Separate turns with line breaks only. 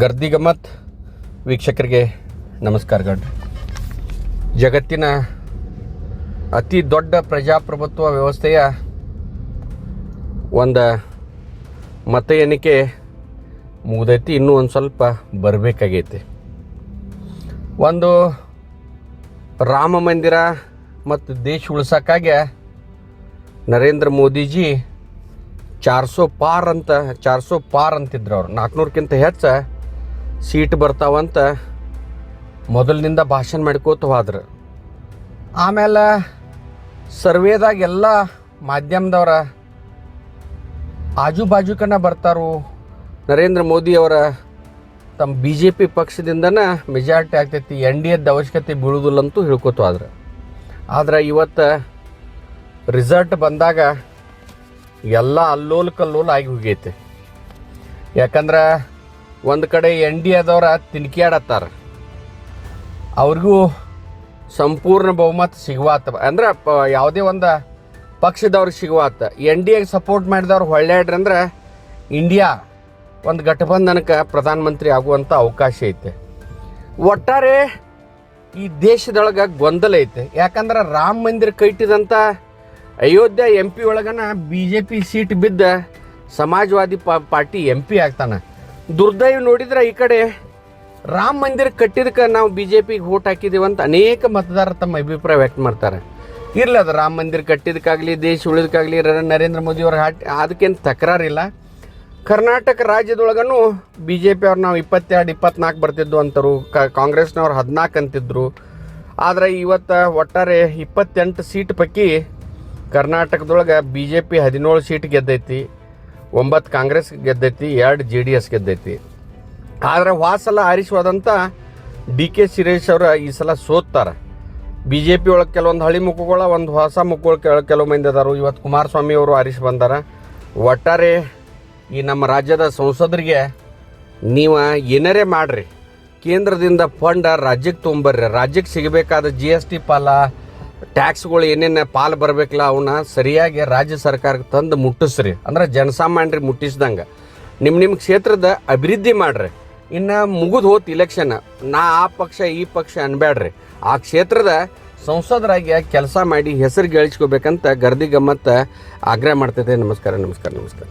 ಗರ್ದಿ ಗಮ್ಮತ್ ವೀಕ್ಷಕರಿಗೆ ನಮಸ್ಕಾರಗಳು ಜಗತ್ತಿನ ಅತಿ ದೊಡ್ಡ ಪ್ರಜಾಪ್ರಭುತ್ವ ವ್ಯವಸ್ಥೆಯ ಒಂದು ಮತ ಎಣಿಕೆ ಮುಗ್ದೈತಿ, ಇನ್ನೂ ಒಂದು ಸ್ವಲ್ಪ ಬರಬೇಕಾಗೈತಿ. ಒಂದು ರಾಮ ಮಂದಿರ ಮತ್ತು ದೇಶ ಉಳಿಸೋಕ್ಕಾಗಿ ನರೇಂದ್ರ ಮೋದಿಜಿ ಚಾರ್ಸೋ ಪಾರ್ ಅಂತ, ಚಾರ್ಸೋ ಪಾರ್ ಅಂತಿದ್ರು ಅವ್ರು. ನಾಲ್ಕುನೂರಕ್ಕಿಂತ ಹೆಚ್ಚು ಸೀಟ್ ಬರ್ತಾವಂತ ಮೊದಲಿನಿಂದ ಭಾಷಣ ಮಾಡ್ಕೋತ ಹೋದ್ರು ಆಮೇಲೆ ಸರ್ವೇದಾಗ ಎಲ್ಲ ಮಾಧ್ಯಮದವ್ರ ಆಜು ಬಾಜುಕನ ಬರ್ತಾರೋ. ನರೇಂದ್ರ ಮೋದಿಯವರ ತಮ್ಮ ಬಿ ಜೆ ಪಿ ಪಕ್ಷದಿಂದನೇ ಮೆಜಾರಿಟಿ ಆಗ್ತೈತಿ, ಎನ್ ಡಿ ಎದ್ದು ಅವಶ್ಯಕತೆ ಬೀಳುವುದಿಲ್ಲ ಅಂತೂ ಆದರೆ ಆದ್ರೆ ಇವತ್ತು ರಿಸಲ್ಟ್ ಬಂದಾಗ ಎಲ್ಲ ಅಲ್ಲೋಲ್ ಕಲ್ಲೋಲ್ ಆಗಿ ಹೋಗೈತೆ. ಯಾಕಂದ್ರೆ ಒಂದು ಕಡೆ ಎನ್ ಡಿ ಎದವ್ರ ತಿನ್ಕ್ಯಾಡತ್ತಾರ ಅವ್ರಿಗೂ ಸಂಪೂರ್ಣ ಬಹುಮತ ಸಿಗುವಾತ. ಅಂದ್ರೆ ಯಾವುದೇ ಒಂದು ಪಕ್ಷದವ್ರಿಗೆ ಸಿಗುವಾತ. ಎನ್ ಡಿ ಎಗೆ ಸಪೋರ್ಟ್ ಮಾಡಿದವ್ರು ಹೊಳ್ಳ್ಯಾಡ್ರಿ ಅಂದ್ರೆ ಇಂಡಿಯಾ ಒಂದು ಗಠಬಂಧನಕ್ಕೆ ಪ್ರಧಾನಮಂತ್ರಿ ಆಗುವಂಥ ಅವಕಾಶ ಐತೆ. ಒಟ್ಟಾರೆ ಈ ದೇಶದೊಳಗೆ ಗೊಂದಲ ಐತೆ. ಯಾಕಂದ್ರೆ ರಾಮ ಮಂದಿರ ಕಟ್ಟಿದಂಥ ಅಯೋಧ್ಯ ಎಂ ಪಿ ಒಳಗನ ಬಿ ಜೆ ಪಿ ಸೀಟ್ ಬಿದ್ದ ಸಮಾಜವಾದಿ ಪಾರ್ಟಿ ಎಂ ಪಿ ಆಗ್ತಾನೆ. ದುರ್ದೈವ ನೋಡಿದ್ರೆ ಈ ಕಡೆ ರಾಮ ಮಂದಿರ ಕಟ್ಟಿದಕ್ಕೆ ನಾವು ಬಿ ಜೆ ಪಿಗೆ ಓಟ್ ಹಾಕಿದ್ದೀವಿ ಅಂತ ಅನೇಕ ಮತದಾರ ತಮ್ಮ ಅಭಿಪ್ರಾಯ ವ್ಯಕ್ತ ಮಾಡ್ತಾರೆ. ಇರಲಿ ಅದು ರಾಮ ಮಂದಿರ ಕಟ್ಟಿದಕ್ಕಾಗಲಿ, ದೇಶ ಉಳಿದಕ್ಕಾಗಲಿ ನರೇಂದ್ರ ಮೋದಿ ಅವ್ರ ಹಾಟ್ ಅದಕ್ಕೇನು ತಕರಾರಿಲ್ಲ. ಕರ್ನಾಟಕ ರಾಜ್ಯದೊಳಗನು ಬಿ ಜೆ ಪಿ ಅವ್ರು ನಾವು ಇಪ್ಪತ್ತೆರಡು, ಇಪ್ಪತ್ನಾಲ್ಕು ಬರ್ತಿದ್ದು ಅಂತರು, ಕ, ಕಾಂಗ್ರೆಸ್ನವ್ರು ಹದಿನಾಲ್ಕು ಅಂತಿದ್ರು. ಆದರೆ ಇವತ್ತು ಒಟ್ಟಾರೆ ಇಪ್ಪತ್ತೆಂಟು ಸೀಟ್ ಪೈಕಿ ಕರ್ನಾಟಕದೊಳಗೆ ಬಿ ಜೆ ಪಿ ಹದಿನೇಳು ಸೀಟ್ ಗೆದ್ದೈತಿ. ಒಂಬತ್ತು ಕಾಂಗ್ರೆಸ್ ಗೆದ್ದೈತಿ, ಎರಡು ಜೆ ಡಿ ಎಸ್ ಗೆದ್ದೈತಿ. ಆದರೆ ವಾಸಲ ಆರಿಸುವಾದಂಥ ಡಿ ಕೆ ಸುರೇಶ್ ಅವರು ಈ ಸಲ ಸೋತ್ತಾರೆ. ಬಿ ಜೆ ಪಿ ಒಳಗೆ ಕೆಲವೊಂದು ಹಳಿ ಮುಖಗಳ, ಒಂದು ಹೊಸ ಮುಖಗಳು ಕೆಳ ಕೆಲವು ಮಂದಿ ಅದಾರು ಇವತ್ತು ಕುಮಾರಸ್ವಾಮಿ ಅವರು ಆರಿಸಿ ಬಂದಾರ. ಒಟ್ಟಾರೆ ಈ ನಮ್ಮ ರಾಜ್ಯದ ಸಂಸದರಿಗೆ ನೀವು ಏನಾರೇ ಮಾಡ್ರಿ. ಕೇಂದ್ರದಿಂದ ಫಂಡ್ ರಾಜ್ಯಕ್ಕೆ ತೊಗೊಂಬರ್ರಿ. ರಾಜ್ಯಕ್ಕೆ ಸಿಗಬೇಕಾದ ಜಿ ಎಸ್ ಟಿ ಪಾಲ ಟ್ಯಾಕ್ಸ್ಗಳು ಏನೇನು ಪಾಲು ಬರಬೇಕಲ್ಲ ಅವನ್ನ ಸರಿಯಾಗಿ ರಾಜ್ಯ ಸರ್ಕಾರಕ್ಕೆ ತಂದು ಮುಟ್ಟಿಸ್ರಿ. ಅಂದ್ರೆ ಜನಸಾಮಾನ್ಯರಿಗೆ ಮುಟ್ಟಿಸ್ದಂಗೆ. ನಿಮ್ಮ ನಿಮ್ಮ ಕ್ಷೇತ್ರದ ಅಭಿವೃದ್ಧಿ ಮಾಡ್ರಿ. ಇನ್ನು ಮುಗಿದು ಹೋತ್ ಇಲೆಕ್ಷನ್ ನಾ ಆ ಪಕ್ಷ, ಈ ಪಕ್ಷ ಅನ್ಬೇಡ್ರಿ ಆ ಕ್ಷೇತ್ರದ ಸಂಸದರಾಗಿ ಕೆಲಸ ಮಾಡಿ ಹೆಸರು ಗಳಿಸ್ಕೋಬೇಕಂತ ಗರ್ದಿ ಗಮ್ಮತ್ತ ಆಗ್ರಹ ಮಾಡ್ತೈತೆ ನಮಸ್ಕಾರ ನಮಸ್ಕಾರ ನಮಸ್ಕಾರ.